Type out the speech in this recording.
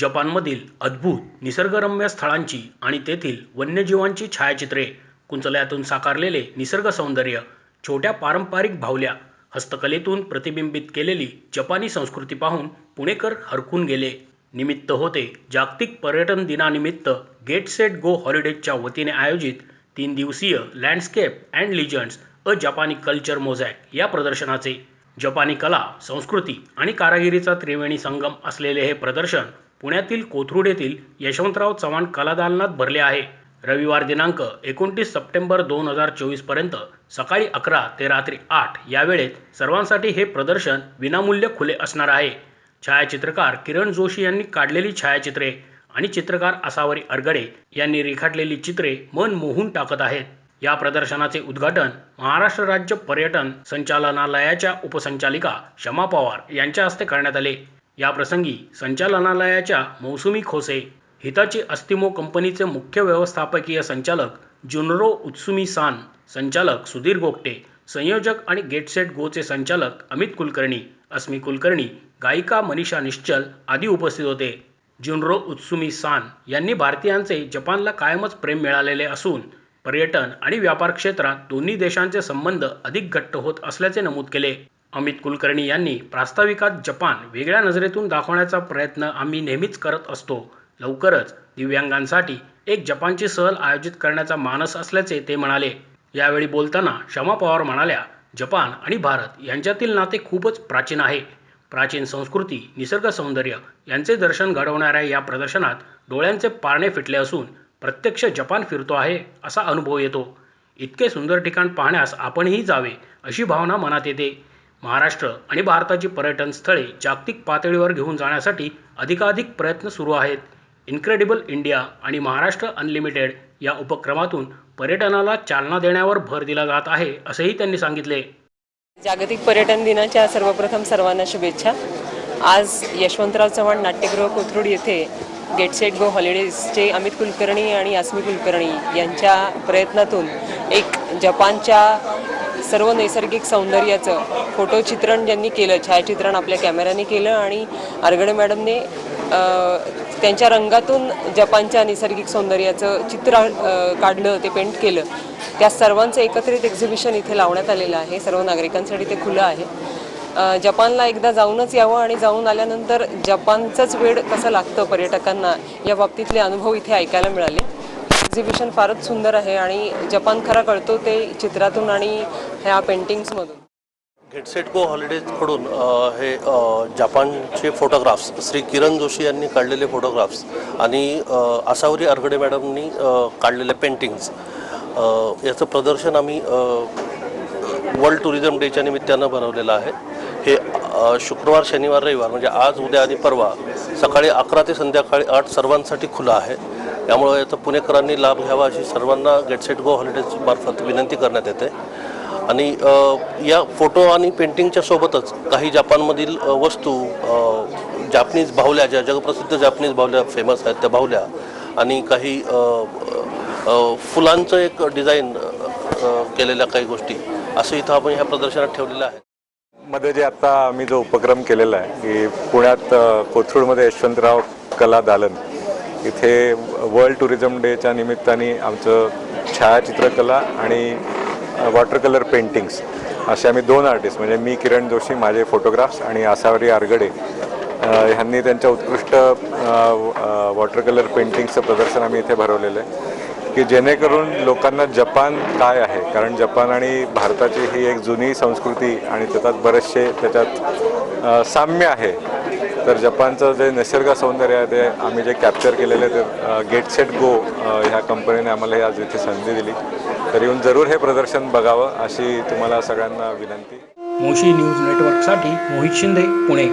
जपानमधील अद्भुत निसर्गरम्य स्थळांची आणि तेथील वन्यजीवांची छायाचित्रे कुंचल्यातून साकारलेले निसर्ग सौंदर्य छोट्या पारंपरिक बाहुल्या हस्तकलेतून प्रतिबिंबित केलेली जपानी संस्कृती पाहून पुणेकर हरकून गेले. निमित्त होते जागतिक पर्यटन दिनानिमित्त गेट सेट गो हॉलिडेजच्या वतीने आयोजित तीन दिवसीय लँडस्केप अँड लिजंड्स अ जपानी कल्चर मोझॅक या प्रदर्शनाचे. जपानी कला संस्कृती आणि कारागिरीचा त्रिवेणी संगम असलेले हे प्रदर्शन पुण्यातील कोथरूड येथील यशवंतराव चव्हाण कलादालनात भरले आहे. रविवार दिनांक एकोणतीस सप्टेंबर दोन हजार चोवीसपर्यंत सकाळी अकरा ते रात्री आठ या वेळेत सर्वांसाठी हे प्रदर्शन विनामूल्य खुले असणार आहे. छायाचित्रकार किरण जोशी यांनी काढलेली छायाचित्रे आणि चित्रकार असावरी अरगडे यांनी रेखाटलेली चित्रे मन मोहून टाकत आहेत. या प्रदर्शनाचे उद्घाटन महाराष्ट्र राज्य पर्यटन संचालनालयाच्या उपसंचालिका शमा पवार यांच्या हस्ते करण्यात आले. याप्रसंगी संचालनालयाच्या मौसुमी खोसे हिताची अस्तिमो कंपनीचे मुख्य व्यवस्थापकीय संचालक जुनरो उत्सुमी सान संचालक सुधीर गोगटे संयोजक आणि गेटसेट गोचे संचालक अमित कुलकर्णी अस्मी कुलकर्णी गायिका मनीषा निश्चल आदी उपस्थित होते. जुनरो उत्सुमी सान यांनी भारतीयांचे जपानला कायमच प्रेम मिळालेले असून पर्यटन आणि व्यापार क्षेत्रात दोन्ही देशांचे संबंध अधिक घट्ट होत असल्याचे नमूद केले. अमित कुलकर्णी यांनी प्रास्ताविकात जपान वेगळ्या नजरेतून दाखवण्याचा प्रयत्न आम्ही नेहमीच करत असतो. लवकरच दिव्यांगांसाठी एक जपानची सहल आयोजित करण्याचा मानस असल्याचे ते म्हणाले. यावेळी बोलताना शमा पवार म्हणाल्या जपान आणि भारत यांच्यातील नाते खूपच प्राचीन आहे. प्राचीन संस्कृती निसर्ग सौंदर्य यांचे दर्शन घडवणाऱ्या या प्रदर्शनात डोळ्यांचे पारणे फिटले असून प्रत्यक्ष जपान फिरतो आहे असा अनुभव येतो. इतके सुंदर ठिकाण पाहण्यास आपणही जावे अशी भावना मनात येते. महाराष्ट्र आणि भारताची पर्यटन स्थळे जागतिक पातळीवर घेऊन जाण्यासाठी अधिकाधिक प्रयत्न सुरू आहेत. इन्क्रेडिबल इंडिया आणि महाराष्ट्र अनलिमिटेड या उपक्रमातून पर्यटनाला चालना देण्यावर भर दिला जात आहे असेही त्यांनी सांगितले. जागतिक पर्यटन दिनाच्या सर्वप्रथम सर्वांना शुभेच्छा. आज यशवंतराव चव्हाण नाट्यगृह कोथरूड येथे गेट सेट गो हॉलिडेजचे अमित कुलकर्णी आणि आसमी कुलकर्णी यांच्या प्रयत्नातून एक जपानच्या सर्व नैसर्गिक सौंदर्याचं फोटोचित्रण ज्यांनी केलं छायाचित्रण आपल्या कॅमेऱ्याने केलं आणि आरगडे मॅडमने त्यांच्या रंगातून जपानच्या नैसर्गिक सौंदर्याचं चित्र काढलं ते पेंट केलं. त्या सर्वांचं एकत्रित एक्झिबिशन इथे लावण्यात आलेलं आहे. सर्व नागरिकांसाठी ते खुलं आहे. जपानला एकदा जाऊनच यावं आणि जाऊन आल्यानंतर जपानचंच वेळ कसं लागतं पर्यटकांना या बाबतीतले अनुभव इथे ऐकायला मिळाले. एक्झिबिशन फारच सुंदर आहे आणि जपान खरा कळतो ते चित्रातून आणि ह्या पेंटिंग्समधून गेटसेट गो हॉलिडेजकडून हे जपानचे फोटोग्राफ्स श्री किरण जोशी यांनी काढलेले फोटोग्राफ्स आणि आसावरी अरगडे मॅडमनी काढलेले पेंटिंग्स याचं प्रदर्शन आम्ही वर्ल्ड टुरिझम डेच्या निमित्तानं बनवलेलं आहे. हे शुक्रवार शनिवार रविवार म्हणजे आज उद्या आणि परवा सकाळी अकरा ते संध्याकाळी आठ सर्वांसाठी खुलं आहे. त्यामुळं याचा पुणेकरांनी लाभ घ्यावा अशी सर्वांना गेटसेट गो हॉलिडेज मार्फत विनंती करण्यात येते. आणि या फोटो आणि पेंटिंगच्या सोबतच काही जपानमधील वस्तू जापनीज बाहुल्या ज्या जगप्रसिद्ध जापनीज बाहुल्या फेमस आहेत त्या बाहुल्या आणि काही फुलांचं एक डिझाईन केलेल्या काही गोष्टी असं इथं आपण ह्या प्रदर्शनात ठेवलेलं आहे. मध्ये जे आता आम्ही जो उपक्रम केलेला आहे की पुण्यात कोथरूडमध्ये यशवंतराव कला दालन इथे वर्ल्ड टुरिझम डेच्या निमित्ताने आमचं छायाचित्रकला आणि वॉटर कलर पेंटिंग्स असे आम्ही दोन आर्टिस्ट म्हणजे मी किरण जोशी माझे फोटोग्राफ्स आणि आसावरी आरगडे ह्यांनी त्यांच्या उत्कृष्ट वॉटर कलर पेंटिंगचं प्रदर्शन आम्ही इथे भरवलेलं आहे. की जेणेकरून लोकांना जपान काय आहे? कारण जपान आणि भारताची ही एक जुनी संस्कृती आणि त्याच्यात बरेचसे त्याच्यात साम्य आहे. तर जपानचं जे निसर्ग सौंदर्य आहे ते आम्ही जे कॅप्चर केलेलं ते गेट सेट गो ह्या कंपनीने आम्हाला हे आज इथे संधी दिली. तर येऊन जरूर हे प्रदर्शन बघावं अशी तुम्हाला सगळ्यांना विनंती. मोशी न्यूज नेटवर्कसाठी मोहित शिंदे पुणे.